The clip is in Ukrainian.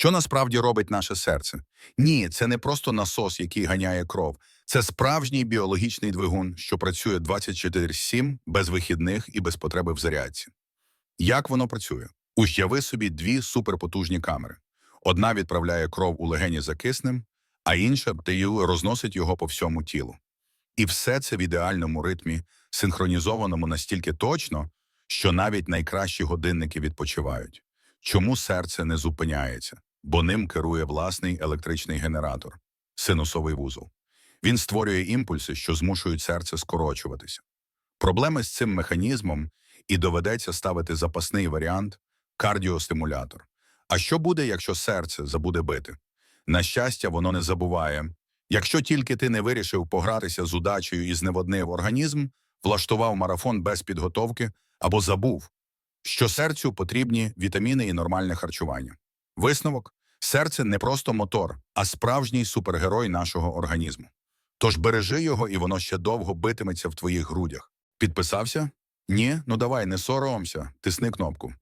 Що насправді робить наше серце? Ні, це не просто насос, який ганяє кров. Це справжній біологічний двигун, що працює 24-7, без вихідних і без потреби в зарядці. Як воно працює? Уяви собі дві суперпотужні камери. Одна відправляє кров у легені за киснем, а інша розносить його по всьому тілу. І все це в ідеальному ритмі, синхронізованому настільки точно, що навіть найкращі годинники відпочивають. Чому серце не зупиняється? Бо ним керує власний електричний генератор – синусовий вузол. Він створює імпульси, що змушують серце скорочуватися. Проблеми з цим механізмом і доведеться ставити запасний варіант – кардіостимулятор. А що буде, якщо серце забуде бити? На щастя, воно не забуває. Якщо тільки ти не вирішив погратися з удачею і зневоднив організм, влаштував марафон без підготовки або забув, що серцю потрібні вітаміни і нормальне харчування. Висновок – серце не просто мотор, а справжній супергерой нашого організму. Тож бережи його, і воно ще довго битиметься в твоїх грудях. Підписався? Ні? Ну давай, не соромся, тисни кнопку.